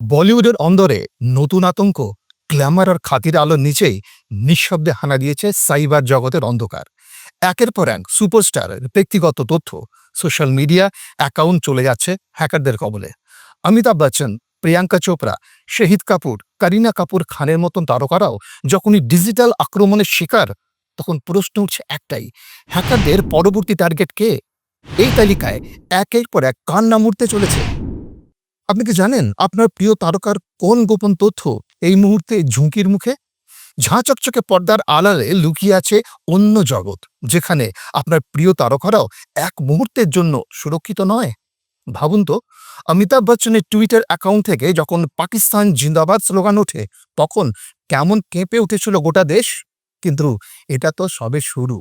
বলিউডের অন্দরে নতুন আতঙ্ক, গ্ল্যামার আর খাতির আলোর নিচেই নিঃশব্দে হানা দিয়েছে সাইবার জগতের অন্ধকার। একের পর এক সুপারস্টার, ব্যক্তিগত তথ্য, সোশ্যাল মিডিয়া, অ্যাকাউন্ট চলে যাচ্ছে হ্যাকারদের কবলে। অমিতাভ বচ্চন, প্রিয়াঙ্কা চোপড়া, শহীদ কাপুর, করিনা কাপুর খানের মতন তারকারাও যখনই ডিজিটাল আক্রমণের শিকার, তখন প্রশ্ন উঠছে একটাই, হ্যাকারদের পরবর্তী টার্গেট কে? এই তালিকায় একের পর এক কান নামুড়তে চলেছে। আপনি কি জানেন আপনার প্রিয় তারকার কোন গোপন তথ্য এই মুহূর্তে ঝুঁকির মুখে? ঝাঁ চকচকে পর্দার আড়ালে লুকিয়ে আছে অন্য জগৎ, যেখানে আপনার প্রিয় তারকারাও এক মুহূর্তের জন্য সুরক্ষিত নয়। ভাবুন তো, অমিতাভ বচ্চনের টুইটার অ্যাকাউন্ট থেকে যখন পাকিস্তান জিন্দাবাদ স্লোগান ওঠে, তখন কেমন কেঁপে উঠেছিল গোটা দেশ? কিন্তু এটা তো সবে শুরু।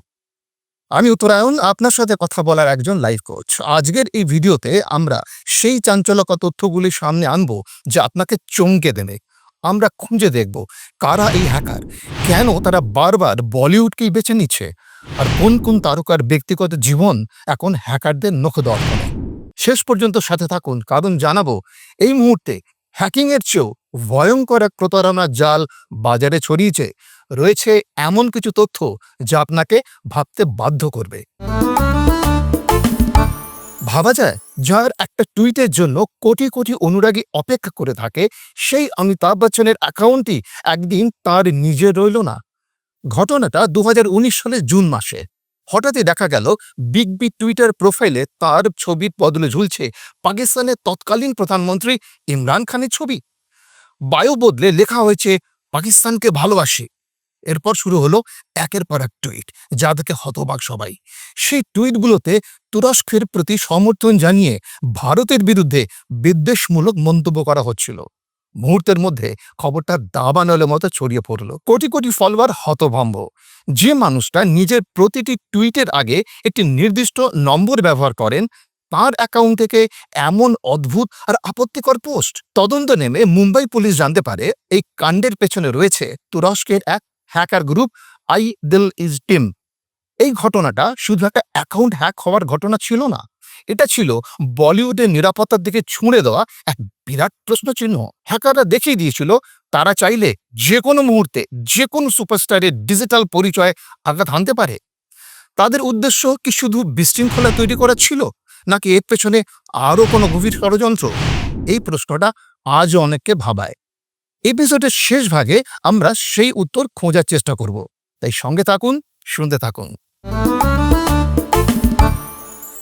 আমি উত্তরায়ণ, আপনার সাথে কথা বলার একজন লাইফ কোচ আজকের এই ভিডিওতে আমরা সেই চাঞ্চল্যকর তথ্যগুলি সামনে আনব যা আপনাকে চমকে দেবে। আমরা খুঁজে দেখব কারা এই হ্যাকার কেন তারা বারবার বলিউডকেই বেছে নিচ্ছে, আর কোন কোন তারকার ব্যক্তিগত জীবন এখন হ্যাকারদের নখ দর্পণে শেষ পর্যন্ত সাথে থাকুন, কারণ জানাব এই মুহূর্তে হ্যাকিংয়ের চেয়েও ভয়ঙ্কর এক প্রতারণার জাল বাজারে ছড়িয়েছে। রয়েছে এমন কিছু তথ্য যা আপনাকে ভাবতে বাধ্য করবে। ভাবা যায় যার একটা টুইটের জন্য কোটি কোটি অনুরাগী অপেক্ষা করে থাকে, সেই অমিতাভ বচ্চনের অ্যাকাউন্টটি একদিন তার নিজে রইল না। ঘটনাটা দু হাজার উনিশ সালের জুন মাসে। হঠাৎই দেখা গেল, বিগ বি টুইটার প্রোফাইলে তার ছবির বদলে ঝুলছে পাকিস্তানের তৎকালীন প্রধানমন্ত্রী ইমরান খানের ছবি। বায়ু বদলে লেখা হয়েছে, পাকিস্তানকে ভালোবাসি। এরপর শুরু হলো একের পর এক টুইট, যা দেখে হতবাক সবাই। সেই টুইটগুলোতে তুরস্কের প্রতি সমর্থন জানিয়ে ভারতের বিরুদ্ধে বিদ্বেষমূলক মন্তব্য করা হচ্ছিল। মুহূর্তের মধ্যে খবরটা দাবানলের মতো ছড়িয়ে পড়ল। কোটি কোটি ফলোয়ার হতভম্ব। যে মানুষটা নিজের প্রতিটি টুইটের আগে একটি নির্দিষ্ট নম্বর ব্যবহার করেন, তার অ্যাকাউন্ট থেকে এমন অদ্ভুত আর আপত্তিকর পোস্ট। তদন্ত নেমে মুম্বাই পুলিশ জানতে পারে, এই কাণ্ডের পেছনে রয়েছে তুরস্কের এক হ্যাকার গ্রুপ আই দিল ইজ টিম। এই ঘটনাটা শুধু একটা অ্যাকাউন্ট হ্যাক হওয়ার ঘটনা ছিল না। এটা ছিল বলিউডের নিরাপত্তার দিকে ছুঁড়ে দেওয়া এক বিরাট প্রশ্ন চিহ্ন। হ্যাকাররা দেখিয়ে দিয়েছিল, তারা চাইলে যে কোনো মুহূর্তে যে কোনো সুপারস্টারের ডিজিটাল পরিচয় আঘাত হানতে পারে। তাদের উদ্দেশ্য কি শুধু বিশৃঙ্খলা তৈরি করা ছিল, নাকি এর পেছনে আরও কোনো গভীর ষড়যন্ত্র? এই প্রশ্নটা আজও অনেককে ভাবায়। এপিসোডের শেষ ভাগে আমরা সেই উত্তর খোঁজার চেষ্টা করব। তাই সঙ্গে থাকুন, শুনতে থাকুন।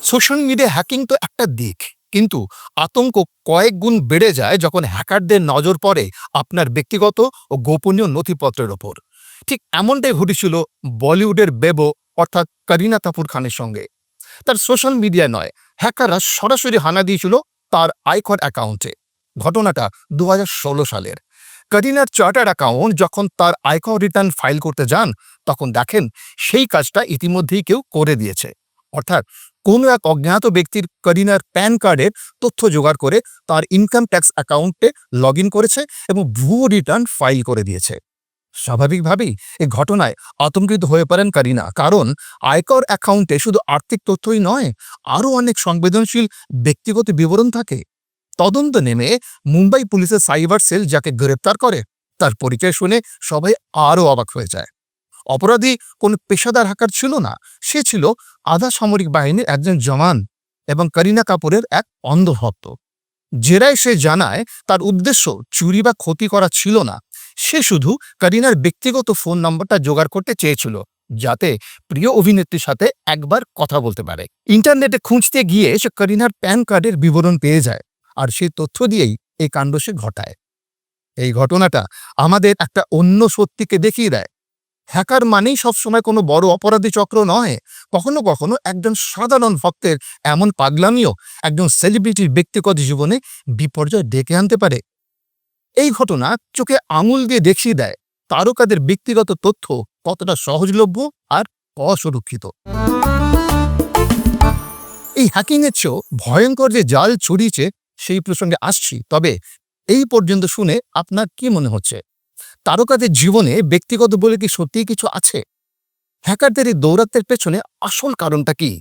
সোশ্যাল মিডিয়া হ্যাকিং তো একটা দিক, কিন্তু আতঙ্ক কয়েক গুণ বেড়ে যায় যখন হ্যাকারদের নজর পড়ে আপনার ব্যক্তিগত ও গোপনীয় নথিপত্রের ওপর। ঠিক এমনটাই ঘটেছিল বলিউডের বেবো, অর্থাৎ করিনা কাপুর খানের সঙ্গে। তার সোশ্যাল মিডিয়া নয়, হ্যাকাররা সরাসরি হানা দিয়েছিল তার আয়কর অ্যাকাউন্টে। ঘটনাটা দু হাজার ষোলো সালের। করিনার চার্টার অ্যাকাউন্ট যখন তার আয়কর রিটার্ন ফাইল করতে যান, তখন দেখেন সেই কাজটা ইতিমধ্যেই কেউ করে দিয়েছে। অর্থাৎ কোনো এক অজ্ঞাত ব্যক্তির করিনার প্যান কার্ডের তথ্য জোগাড় করে তার ইনকাম ট্যাক্স অ্যাকাউন্টে লগ করেছে এবং ভুয়ো রিটার্ন ফাইল করে দিয়েছে। স্বাভাবিকভাবেই এই ঘটনায় আতঙ্কিত হয়ে পড়েন করিনা কারণ আয়কর অ্যাকাউন্টে শুধু আর্থিক তথ্যই নয়, আরও অনেক সংবেদনশীল ব্যক্তিগত বিবরণ থাকে। তদন্ত নেমে মুম্বাই পুলিশের সাইবার সেল যাকে গ্রেপ্তার করে, তার পরিচয় শুনে সবাই আরও অবাক হয়ে যায়। অপরাধী কোনো পেশাদার হাকার ছিল না, সে ছিল আধা সামরিক বাহিনীর একজন জওয়ান এবং করিনা কাপুরের এক অন্ধভক্ত। জেরায় সে জানায়, তার উদ্দেশ্য চুরি বা ক্ষতি করা ছিল না। সে শুধু করিনার ব্যক্তিগত ফোন নম্বরটা জোগাড় করতে চেয়েছিল, যাতে প্রিয় অভিনেত্রীর সাথে একবার কথা বলতে পারে। ইন্টারনেটে খুঁজতে গিয়ে সে করিনার প্যান কার্ডের বিবরণ পেয়ে যায়। আর সেই তথ্য দিয়েই এই কাণ্ড সে ঘটায়। এই ঘটনাটা আমাদের একটা অন্য সত্যিকে দেখিয়ে দেয়। হ্যাকার মানেই সবসময় কোনো বড় অপরাধী চক্র নয়। কখনো কখনো একজন সাধারণ ভক্তের এমন পাগলামিও একজন সেলিব্রিটির ব্যক্তিগত জীবনে বিপর্যয় ডেকে আনতে পারে। এই ঘটনা চোখে আঙুল দিয়ে দেখিয়ে দেয় তারকাদের ব্যক্তিগত তথ্য কতটা সহজলভ্য আর অসুরক্ষিত। এই হ্যাকিংয়ের চেয়েও ভয়ঙ্কর যে জাল ছড়িয়েছে সেই প্রসঙ্গে আসছি। তবে এই পর্যন্ত শুনে আপনার কি মনে হচ্ছে? তারকাদের জীবনে ব্যক্তিগত বলে কি সত্যিই কিছু আছে? হ্যাকারদের এই দৌরাত্মের পেছনে আসল কারণটা কি?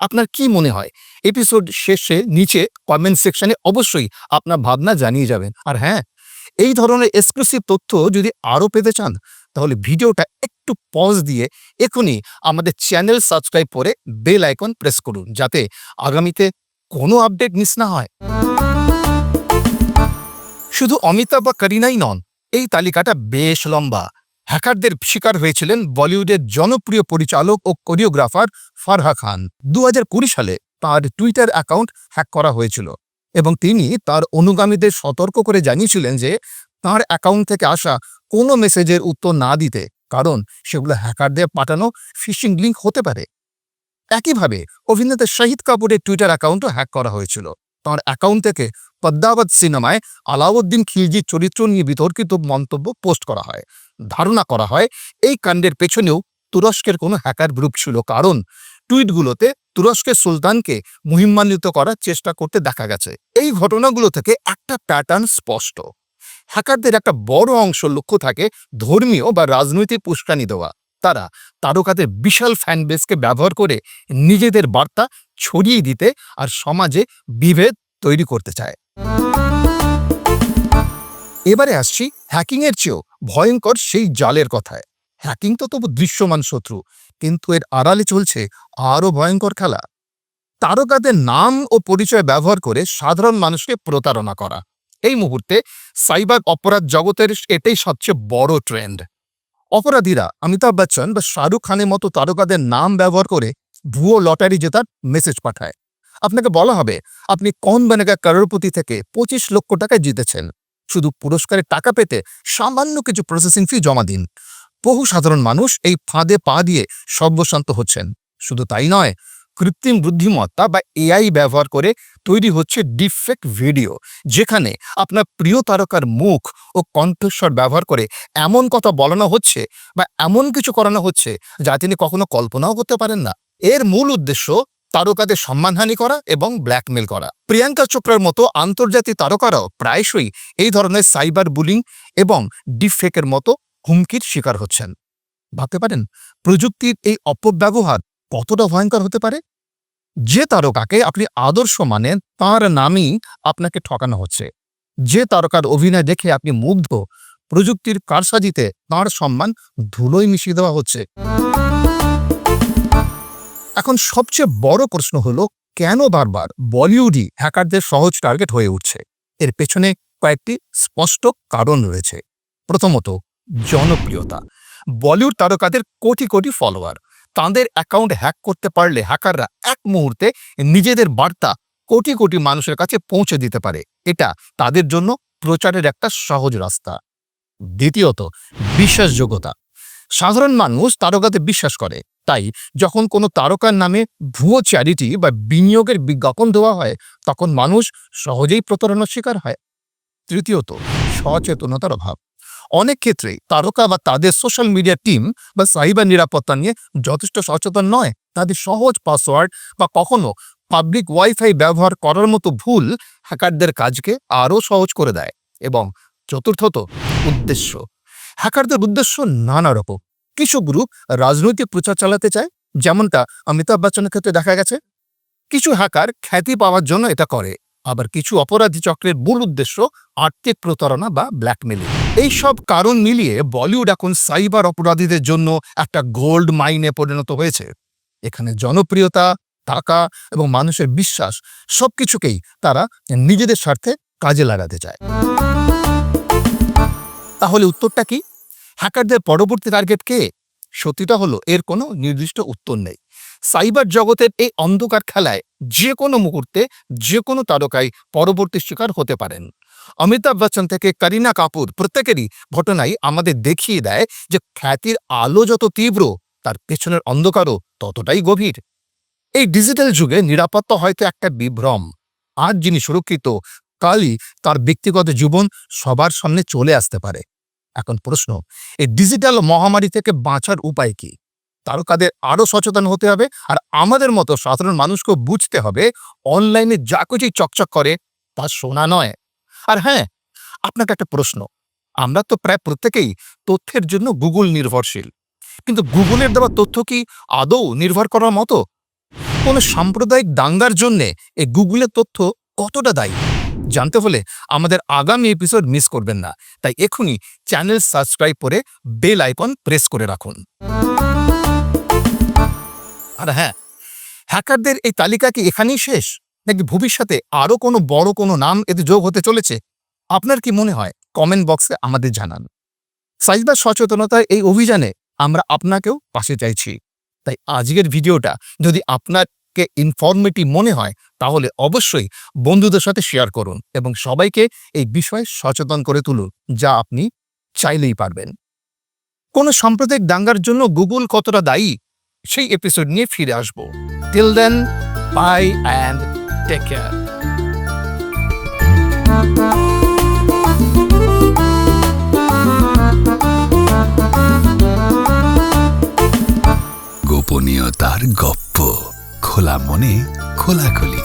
আপনার কি মনে হয়? এপিসোড শেষে নিচে কমেন্ট সেকশনে অবশ্যই আপনার ভাবনা জানিয়ে যাবেন। আর হ্যাঁ এই ধরনের এক্সক্লুসিভ তথ্য যদি আরও পেতে চান, তাহলে ভিডিওটা একটু পজ দিয়ে এখনই আমাদের চ্যানেল সাবস্ক্রাইব করে বেল আইকন প্রেস করুন, যাতে আগামীতে কোনো আপডেট মিস না হয়। শুধু অমিতাভ বা করিনাই নন, এই তালিকাটা বেশ লম্বা। হ্যাকারদের শিকার হয়েছিলেন বলিউডের জনপ্রিয় পরিচালক ও কোরিওগ্রাফার ফারহা খান। দু হাজার কুড়ি সালে তার টুইটার অ্যাকাউন্ট হ্যাক করা হয়েছিল এবং তিনি তার অনুগামীদের সতর্ক করে জানিয়েছিলেন যে তার অ্যাকাউন্ট থেকে আসা কোনো মেসেজের উত্তর না দিতে, কারণ সেগুলো হ্যাকারদের পাঠানো ফিশিং লিঙ্ক হতে পারে। একইভাবে অভিনেতা শাহিদ কাপুরের টুইটার অ্যাকাউন্টও হ্যাক করা হয়েছিল। তার অ্যাকাউন্ট থেকে পদ্মাবত সিনেমায় আলাউদ্দিন খিলজির চরিত্র নিয়ে বিতর্কিত মন্তব্য পোস্ট করা হয়। ধারণা করা হয়, এই কাণ্ডের পেছনেও তুরস্কের কোনো হ্যাকার গ্রুপ ছিল। কারণ টুইটগুলোতে তুরস্কের সুলতানকে মহিমান্বিত করার চেষ্টা করতে দেখা গেছে। এই ঘটনাগুলো থেকে একটা প্যাটার্ন স্পষ্ট। হ্যাকারদের একটা বড় অংশ লক্ষ্য থাকে ধর্মীয় বা রাজনৈতিক পুষ্কানি দেওয়া। তারা তারকাদের বিশাল ফ্যান বেসকে ব্যবহার করে নিজেদের বার্তা ছড়িয়ে দিতে আর সমাজে বিভেদ তৈরি করতে চায়। এবারে আসছি হ্যাকিং এর চেয়েও ভয়ঙ্কর সেই জালের কথায়। হ্যাকিং তো তবু দৃশ্যমান শত্রু, কিন্তু এর আড়ালে চলছে আরও ভয়ঙ্কর খেলা। তারকাদের নাম ও পরিচয় ব্যবহার করে সাধারণ মানুষকে প্রতারণা করা। এই মুহূর্তে সাইবার অপরাধ জগতের এটাই সবচেয়ে বড় ট্রেন্ড অপরাধীরা অমিতাভ বচ্চন বা শাহরুখ খানের মতো তারকাদের নাম ব্যবহার করে ভুয়ো লটারি জেতার মেসেজ পাঠায়। আপনাকে বলা হবে, আপনি কন বানেগা করোড়পতি থেকে পঁচিশ লক্ষ টাকায় জিতেছেন? শুধু পুরস্কারের টাকা পেতে সামান্য কিছু প্রসেসিং ফি জমা দিন। বহু সাধারণ মানুষ এই ফাঁদে পা দিয়ে সর্বশান্ত হচ্ছেন। শুধু তাই নয় কৃত্রিম বুদ্ধিমত্তা বা এআই ব্যবহার করে তৈরি হচ্ছে ডিফেক্ট ভিডিও, যেখানে আপনার প্রিয় তারকার মুখ ও কণ্ঠস্বর ব্যবহার করে এমন কথা বলানো হচ্ছে বা এমন কিছু করানো হচ্ছে যা তিনি কখনো কল্পনাও করতে পারেন না। এর মূল উদ্দেশ্য তারকাদের সম্মানহানি করা এবং ব্ল্যাকমেল করা। প্রিয়াঙ্কা চোপড়ার মতো আন্তর্জাতিক তারকারাও প্রায়শই এই ধরনের সাইবার বুলিং এবং ডিফেকের মতো হুমকির শিকার হচ্ছেন। ভাবতে পারেন, প্রযুক্তির এই অপব্যবহার কতটা ভয়ঙ্কর হতে পারে? যে তারকাকে আপনি আদর্শ মানেন, তার নামই আপনাকে ঠকানো হচ্ছে। যে তারকার অভিনয় দেখে আপনি মুগ্ধ, প্রযুক্তির কারসাজিতে তাঁর সম্মান ধুলোয় মিশিয়ে দেওয়া হচ্ছে। এখন সবচেয়ে বড় প্রশ্ন হলো, কেন বারবার বলিউডই হ্যাকারদের সহজ টার্গেট হয়ে উঠছে? এর পেছনে কয়েকটি স্পষ্ট কারণ রয়েছে। প্রথমত, জনপ্রিয়তা। বলিউড তারকাদের কোটি কোটি ফলোয়ার। তাদের অ্যাকাউন্ট হ্যাক করতে পারলে হ্যাকাররা এক মুহূর্তে নিজেদের বার্তা কোটি কোটি মানুষের কাছে পৌঁছে দিতে পারে। এটা তাদের জন্য প্রচারের একটা সহজ রাস্তা। দ্বিতীয়ত, বিশ্বাসযোগ্যতা। সাধারণ মানুষ তারকাতে বিশ্বাস করে। তাই যখন কোনো তারকার নামে ভুয়ো চ্যারিটি বা বিনিয়োগের বিজ্ঞাপন দেওয়া হয়, তখন মানুষ সহজেই প্রতারণার শিকার হয়। তৃতীয়ত, সচেতনতার অভাব। অনেক ক্ষেত্রেই তারকা বা তাদের সোশ্যাল মিডিয়া টিম বা সাইবার নিরাপত্তা নিয়ে যথেষ্ট সচেতন নয়। তাদের সহজ পাসওয়ার্ড বা কখনো পাবলিক ওয়াইফাই ব্যবহার করার মতো ভুল হ্যাকারদের কাজকে আরও সহজ করে দেয় এবং চতুর্থত উদ্দেশ্য হ্যাকারদের উদ্দেশ্য নানা রকম। কিছু গ্রুপ রাজনৈতিক প্রচার চালাতে চায়, যেমনটা অমিতাভ বচ্চনের ক্ষেত্রে দেখা গেছে। কিছু হ্যাকার খ্যাতি পাওয়ার জন্য এটা করে, আবার কিছু অপরাধী চক্রের মূল উদ্দেশ্য আর্থিক প্রতারণা বা ব্ল্যাকমেলিং এই সব কারণ মিলিয়ে বলিউড এখন সাইবার অপরাধীদের জন্য একটা গোল্ড মাইনে পরিণত হয়েছে। এখানে জনপ্রিয়তা, টাকা এবং মানুষের বিশ্বাস সবকিছুকেই তারা নিজেদের স্বার্থে কাজে লাগাতে চায়। তাহলে উত্তরটা কি? হ্যাকারদের পরবর্তী টার্গেট কে? সত্যিটা হলো এর কোনো নির্দিষ্ট উত্তর নেই। সাইবার জগতের এই অন্ধকার খেলায় যে কোনো মুহূর্তে যে কোনো তারকাই পরবর্তী শিকার হতে পারেন। অমিতাভ বচ্চন থেকে করিনা কাপুর প্রত্যেকেরই ঘটনাই আমাদের দেখিয়ে দেয় যে খ্যাতির আলো যত তীব্র, তার পেছনের অন্ধকারও ততটাই গভীর। এই ডিজিটাল যুগে নিরাপত্তা হয়তো একটা বিভ্রম। আজ যিনি সুরক্ষিত, কালই তার ব্যক্তিগত জীবন সবার সামনে চলে আসতে পারে। এখন প্রশ্ন, এই ডিজিটাল মহামারী থেকে বাঁচার উপায় কি? তারকাদের আরও সচেতন হতে হবে আর আমাদের মতো সাধারণ মানুষকে বুঝতে হবে, অনলাইনে যা কিছুই চকচক করে তা শোনা নয়। আর হ্যাঁ আপনাকে একটা প্রশ্ন। আমরা তো প্রায় প্রত্যেকেই তথ্যের জন্য গুগল নির্ভরশীল। কিন্তু গুগলের দেওয়া তথ্য কি আদৌ নির্ভর করার মতো? কোনো সাম্প্রদায়িক দাঙ্গার জন্যে এই গুগলের তথ্য কতটা দায়ী? জানতে হলে আমাদের আগামী এপিসোড মিস করবেন না। তাই এখনই চ্যানেল সাবস্ক্রাইব করে বেল আইকন প্রেস করে রাখুন। আর হ্যাঁ হ্যাকারদের এই তালিকা কি এখানেই শেষ? নাকি ভবিষ্যতে আরও কোনো বড় কোনো নাম এতে যোগ হতে চলেছে? আপনার কি মনে হয়? কমেন্ট বক্সে আমাদের জানান। সাইবার সচেতনতার এই অভিযানে আমরা আপনাকেও পাশে চাইছি। তাই আজকের ভিডিওটা যদি আপনাকে ইনফরমেটিভ মনে হয়, তাহলে অবশ্যই বন্ধুদের সাথে শেয়ার করুন এবং সবাইকে এই বিষয়ে সচেতন করে তুলুন, যা আপনি চাইলেই পারবেন। কোনো সাম্প্রদায়িক দাঙ্গার জন্য গুগল কতটা দায়ী? সেই এপিসোড নিয়ে ফিরে আসব। Till then bye and take care গোপনীয়তার গপ্প খোলা মনে খোলাখুলি।